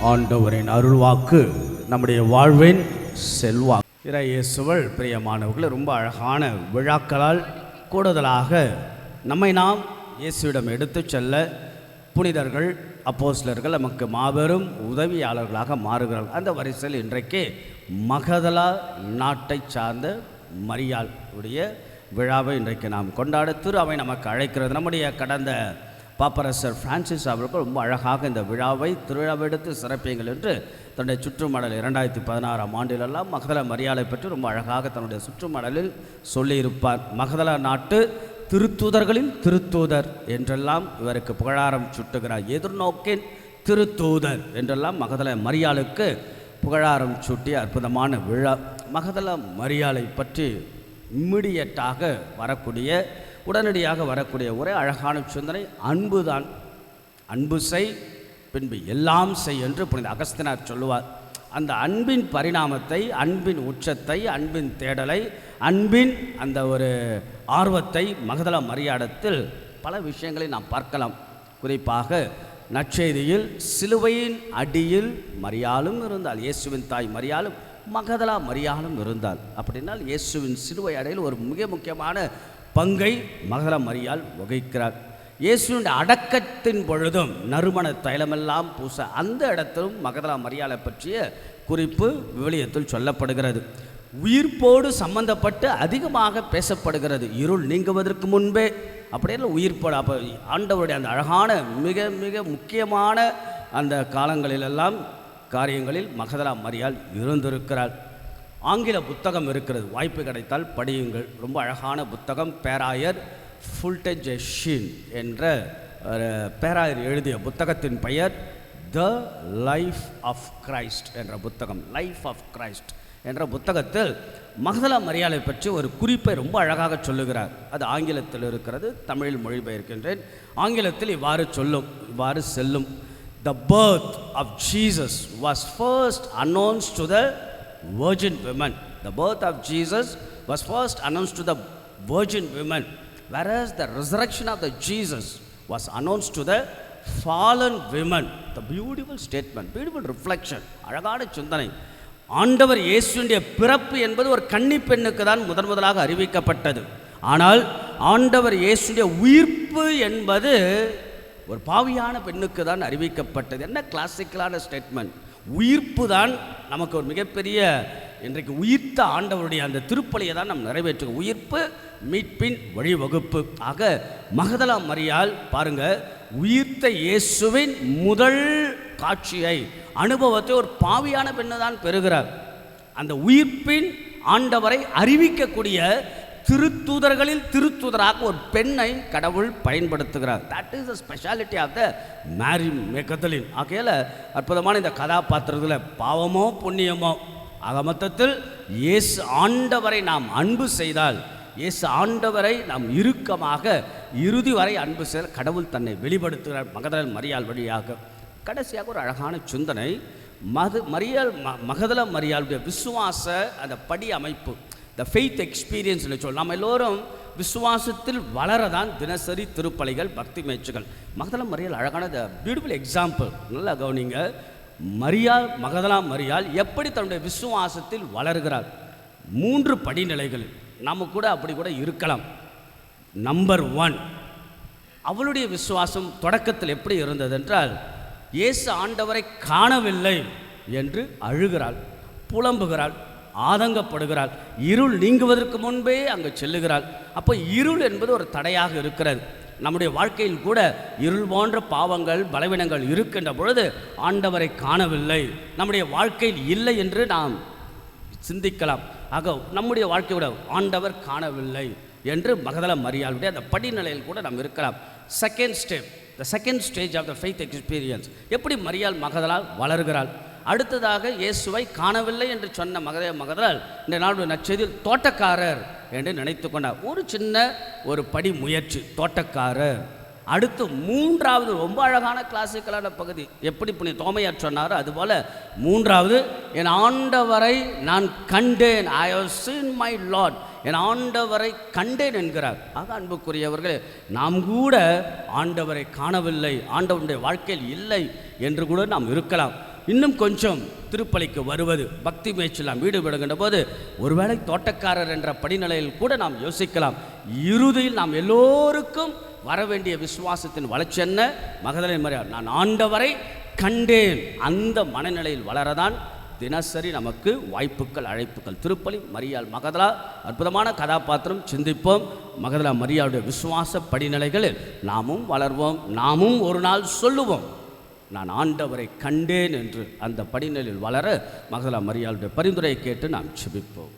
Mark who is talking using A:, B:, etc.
A: ஆண்டவரின் அருள்வாக்கு நம்முடைய வாழ்வின் செல்வா இறை பிரியமானவர்களை ரொம்ப அழகான விழாக்களால் கூடுதலாக நம்மை நாம் இயேசுவிடம் எடுத்துச் செல்ல புனிதர்கள் அப்போஸ்லர்கள் நமக்கு மாபெரும் உதவியாளர்களாக மாறுகிறார்கள். அந்த வரிசையில் இன்றைக்கு மகதலா நாட்டை சார்ந்த மரியாளுடைய விழாவை இன்றைக்கு நாம் கொண்டாட திரு அவை நமக்கு அழைக்கிறது. நம்முடைய கடந்த பாப்பரசர் பிரான்சிஸ் அவர்கள் ரொம்ப அழகாக இந்த விழாவை திருவிழாவை எடுத்து சிறப்பியுங்கள் என்று தன்னுடைய சுற்றுமடல் இரண்டாயிரத்தி பதினாறாம் ஆண்டிலெல்லாம் மகதல மரியாதை பற்றி ரொம்ப அழகாக தன்னுடைய சுற்றுமடலில் சொல்லியிருப்பார். மகதல நாட்டு திருத்தூதர்களின் திருத்தூதர் என்றெல்லாம் இவருக்கு புகழாரம் சுட்டுகிறார். எதிர்நோக்கின் திருத்தூதர் என்றெல்லாம் மகதல மரியாளுக்கு புகழாரம் சுட்டி அற்புதமான விழா. மகதல மரியாளை பற்றி இம்மிடியட்டாக வரக்கூடிய உடனடியாக வரக்கூடிய ஒரே அழகான சிந்தனை அன்புதான். அன்பு செய் பின்பு எல்லாம் செய் என்று புனித அகஸ்தினார் சொல்லுவார். அந்த அன்பின் பரிணாமத்தை அன்பின் உச்சத்தை அன்பின் தேடலை அன்பின் அந்த ஒரு ஆர்வத்தை மகதள மரியாடத்தில் பல விஷயங்களை நாம் பார்க்கலாம். குறிப்பாக நற்செய்தியில் சிலுவையின் அடியில் மரியாலும் இருந்தால் இயேசுவின் தாய் மரியாலும் மகதலா மரியாலும் இருந்தால் அப்படின்னால் இயேசுவின் சிலுவை அடையில் ஒரு மிக முக்கியமான பங்கை மகதலா மரியால் வகிக்கிறார். இயேசுவின் அடக்கத்தின் பொழுதும் நறுமண தைலமெல்லாம் பூச அந்த இடத்திலும் மகதலா மரியாதை பற்றிய குறிப்பு விவிலியத்தில் சொல்லப்படுகிறது. உயிர்ப்போடு சம்பந்தப்பட்டு அதிகமாக பேசப்படுகிறது. இருள் நீங்குவதற்கு முன்பே. அப்படியே உயிர்ப்போடு அப்போ ஆண்டவருடைய அந்த அழகான மிக மிக முக்கியமான அந்த காலங்களிலெல்லாம் காரியங்களில் மகதலா மரியால் இருந்திருக்கிறாள். ஆங்கில புத்தகம் இருக்கிறது. வாய்ப்பு கிடைத்தால் படியுங்கள். ரொம்ப அழகான புத்தகம். பேராயர் ஃபுல்டெஜ் என்ற பேராயர் எழுதிய புத்தகத்தின் பெயர் த லைஃப் ஆஃப் கிரைஸ்ட் என்ற புத்தகம். லைஃப் ஆஃப் கிரைஸ்ட் என்ற புத்தகத்தில் மகதலா மரியாதை பற்றி ஒரு குறிப்பை ரொம்ப அழகாக சொல்லுகிறார். அது ஆங்கிலத்தில் இருக்கிறது. தமிழில் மொழிபெயர்க்கின்றேன். ஆங்கிலத்தில் இவ்வாறு சொல்லும் இவ்வாறு செல்லும். The birth of Jesus was first announce to the virgin women. The birth of Jesus was first announced to the virgin women, whereas the resurrection of the Jesus was announce to the fallen women the beautiful statement beautiful reflection அழகான சிந்தனை ஆண்டவர் இயேசுடைய பிறப்பு என்பது ஒரு கன்னி பெண்ணுக்கு தான் முதன் முதலாக அறிவிக்கப்பட்டது ஆனால் ஆண்டவர் இயேசுடைய உயிர்ப்பு என்பது ஒரு பாவியான பெண்ணுக்கு தான் அறிவிக்கப்பட்டது என்ன கிளாசிக்கலான ஸ்டேட்மெண்ட் உயிர்ப்பு தான் நமக்கு ஒரு மிகப்பெரிய இன்றைக்கு உயிர்த்த ஆண்டவருடைய அந்த திருப்பலியை தான் நாம் நிறைவேற்றுவோம். உயிர்ப்பு மீட்பின் வழிவகுப்பு. ஆக மகதலா மரியால் பாருங்க உயிர்த்த இயேசுவின் முதல் காட்சியை அனுபவத்தை ஒரு பாவியான பெண்ணு தான் பெறுகிறார். அந்த உயிர்ப்பின் ஆண்டவரை அறிவிக்கக்கூடிய திருத்தூதர்களில் திருத்தூதராக ஒரு பெண்ணை கடவுள் பயன்படுத்துகிறார். That is the speciality of the Mary Magdalene ஆகையில் அற்புதமான இந்த கதாபாத்திரத்தில் பாவமோ புண்ணியமோ ஆக மொத்தத்தில் இயேசு ஆண்டவரை நாம் அன்பு செய்தால் இயேசு ஆண்டவரை நாம் இறுக்கமாக இறுதி வரை அன்பு செய்த கடவுள் தன்னை வெளிப்படுத்துகிறார் மகதல் மரியாள் வழியாக. கடைசியாக ஒரு அழகான சிந்தனை மது மரியாள் ம மகதல மரியாளுடைய விசுவாச அந்த படி அமைப்பு. த ஃபெய்த் எக்ஸ்பீரியன்ஸ்னு சொல் நம்ம எல்லோரும் விசுவாசத்தில் வளரதான் தினசரி திருப்பலைகள் பக்தி மேய்ச்சிகள். மகதளம் மறியல் அழகான த பியூட்டிஃபுல் எக்ஸாம்பிள் நல்லா கவனிங்க. மரியால் மகதலாம் மரியால் எப்படி தன்னுடைய விசுவாசத்தில் வளர்கிறார் மூன்று படிநிலைகள். நம்ம கூட அப்படி கூட இருக்கலாம். நம்பர் ஒன் அவளுடைய விசுவாசம் தொடக்கத்தில் எப்படி இருந்தது என்றால் இயேசு ஆண்டவரை காணவில்லை என்று அழுகிறாள் புலம்புகிறாள் ஆதங்கப்படுகிறாள். இருள் நீங்குவதற்கு முன்பே அங்கு செல்லுகிறாள். அப்போ இருள் என்பது ஒரு தடையாக இருக்கிறது. நம்முடைய வாழ்க்கையில் கூட இருள் போன்ற பாவங்கள் பலவீனங்கள் இருக்கின்ற பொழுது ஆண்டவரை காணவில்லை. நம்முடைய வாழ்க்கையில் இல்லை என்று நாம் சிந்திக்கலாம். ஆக நம்முடைய வாழ்க்கையோட ஆண்டவர் காணவில்லை என்று மகதள மரியாளுடைய அந்த படிநிலையில் கூட நாம் இருக்கலாம். Second step the second stage of the faith experience எப்படி மரியாள் மகதலால் வளர்கிறாள்? அடுத்ததாக இயேசுவை காணவில்லை என்று சொன்ன மகதே மகதால் இந்த நாளுடைய நச்செய்தியில் தோட்டக்காரர் என்று நினைத்து கொண்டார். ஒரு சின்ன ஒரு படி முயற்சி தோட்டக்காரர். அடுத்து மூன்றாவது ரொம்ப அழகான கிளாசிக்கலான பகுதி. எப்படி புனி தோமையார் சொன்னாரோ அதுபோல் மூன்றாவது என் ஆண்டவரை நான் கண்டேன். I have seen my lord என் ஆண்டவரை கண்டேன் என்கிறார். ஆக அன்புக்குரியவர்களே நாம் கூட ஆண்டவரை காணவில்லை ஆண்டவனுடைய வாழ்க்கையில் இல்லை என்று கூட நாம் இருக்கலாம். இன்னும் கொஞ்சம் திருப்பலிக்கு வருவது பக்தி முயற்சியில் நாம் ஈடுபடுகின்ற போது ஒருவேளை தோட்டக்காரர் என்ற படிநிலையில் கூட நாம் யோசிக்கலாம். இறுதியில் நாம் எல்லோருக்கும் வர வேண்டிய விசுவாசத்தின் வளர்ச்சி என்ன? மகதலை மரியாள் நான் ஆண்டவரை கண்டேன். அந்த மனநிலையில் வளரதான் தினசரி நமக்கு வாய்ப்புகள் அழைப்புகள். திருப்பலி மரியாள் மகதலா அற்புதமான கதாபாத்திரம் சிந்திப்போம். மகதலா மரியாளுடைய விசுவாச படிநிலைகளில் நாமும் வளர்வோம். நாமும் ஒரு நாள் சொல்லுவோம். நான் ஆண்டவரை கண்டேன் என்று அந்த படிநிலையில் வளர மகளா மரியாளுடைய பரிந்துரையை கேட்டு நாம் செபிப்போம்